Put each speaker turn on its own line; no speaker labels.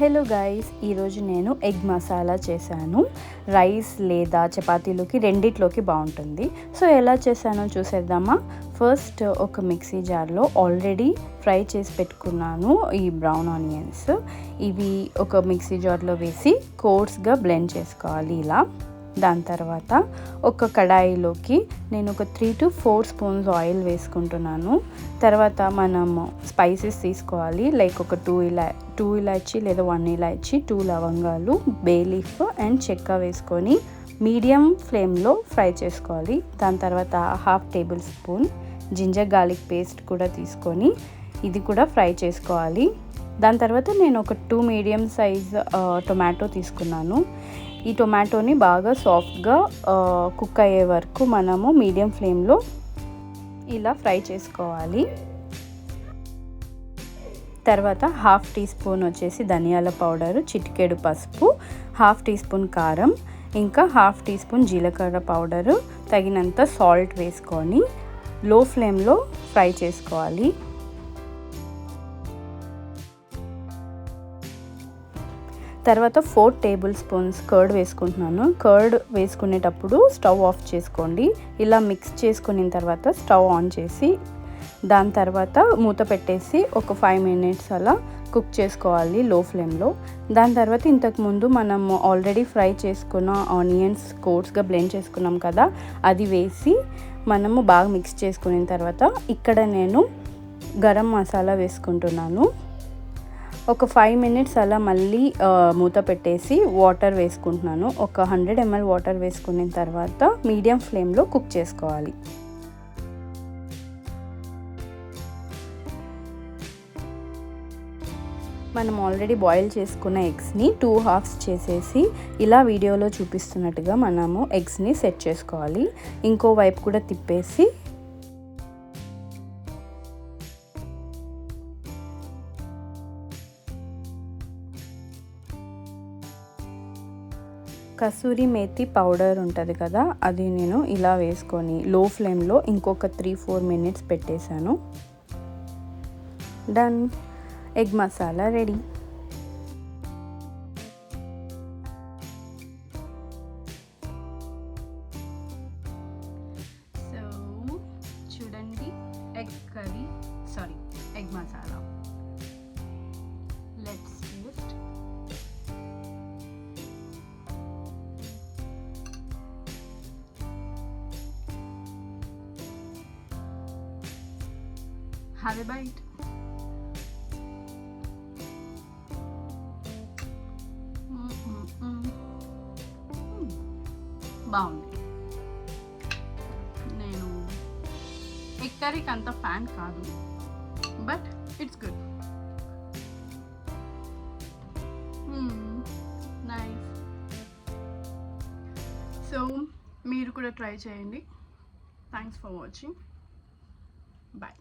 Hello guys ఈరోజు నేను egg masala చేశాను. రైస్ లేదా చపాతీలోకి రెండిట్లోకి బాగుంటుంది. సో ఎలా చేశానో చూసేద్దామా? ఫస్ట్ ఒక మిక్సీ జార్లో ఆల్రెడీ ఫ్రై చేసి పెట్టుకున్నాను ఈ బ్రౌన్ ఆనియన్స్. ఇవి ఒక మిక్సీ జార్లో వేసి కోర్స్గా బ్లెండ్ చేసుకోవాలి ఇలా. దాని తర్వాత ఒక కడాయిలోకి నేను ఒక three two four spoons oil వేసుకుంటున్నాను. తర్వాత మనం స్పైసెస్ తీసుకోవాలి. లైక్ ఒక టూ ఇలా టూ ఇలాచి లేదా వన్ ఇలాచి టూ లవంగాలు బే లీఫ్ అండ్ చెక్క వేసుకొని మీడియం ఫ్లేమ్లో ఫ్రై చేసుకోవాలి. దాని తర్వాత half tablespoon ginger garlic paste కూడా తీసుకొని ఇది కూడా ఫ్రై చేసుకోవాలి. దాని తర్వాత నేను ఒక టూ మీడియం సైజ్ టొమాటో తీసుకున్నాను. ఈ టొమాటోని బాగా సాఫ్ట్గా కుక్ అయ్యే వరకు మనము మీడియం ఫ్లేమ్లో ఇలా ఫ్రై చేసుకోవాలి. తర్వాత హాఫ్ టీ స్పూన్ వచ్చేసి ధనియాల పౌడరు చిటికెడు పసుపు హాఫ్ టీ స్పూన్ కారం ఇంకా హాఫ్ టీ స్పూన్ జీలకర్ర పౌడరు తగినంత సాల్ట్ వేసుకొని లో ఫ్లేమ్లో ఫ్రై చేసుకోవాలి. తర్వాత ఫోర్ టేబుల్ స్పూన్స్ కర్డ్ వేసుకుంటున్నాను. కర్డ్ వేసుకునేటప్పుడు స్టవ్ ఆఫ్ చేసుకోండి. ఇలా మిక్స్ చేసుకున్న తర్వాత స్టవ్ ఆన్ చేసి దాని తర్వాత మూత పెట్టేసి ఒక ఫైవ్ మినిట్స్ అలా కుక్ చేసుకోవాలి లో ఫ్లేమ్లో దాని తర్వాత ఇంతకుముందు మనం ఆల్రెడీ ఫ్రై చేసుకున్న ఆనియన్స్ కోర్స్గా బ్లెండ్ చేసుకున్నాం కదా అది వేసి మనము బాగా మిక్స్ చేసుకున్న తర్వాత ఇక్కడ నేను గరం మసాలా వేసుకుంటున్నాను. ఒక ఫైవ్ మినిట్స్ అలా మళ్ళీ మూత పెట్టేసి వాటర్ వేసుకుంటున్నాను. ఒక హండ్రెడ్ ఎంఎల్ వాటర్ వేసుకున్న తర్వాత మీడియం ఫ్లేమ్లో కుక్ చేసుకోవాలి. మనం ఆల్రెడీ బాయిల్ చేసుకున్న ఎగ్స్ని టూ హాఫ్స్ చేసేసి ఇలా వీడియోలో చూపిస్తున్నట్టుగా మనము ఎగ్స్ని సెట్ చేసుకోవాలి. ఇంకో వైపు కూడా తిప్పేసి కసూరి మేతి పౌడర్ ఉంటుంది కదా అది నేను ఇలా వేసుకొని లో ఫ్లేమ్లో ఇంకొక త్రీ ఫోర్ మినిట్స్ పెట్టేశాను. Done egg masala ready so చూడండి egg curry sorry egg masala Have a bite. బాగుంది. నేను ఎగ్ కర్రీకి అంత ఫ్యాన్ కాదు but it's good. Hmm, nice so మీరు కూడా ట్రై చేయండి. Thanks for watching bye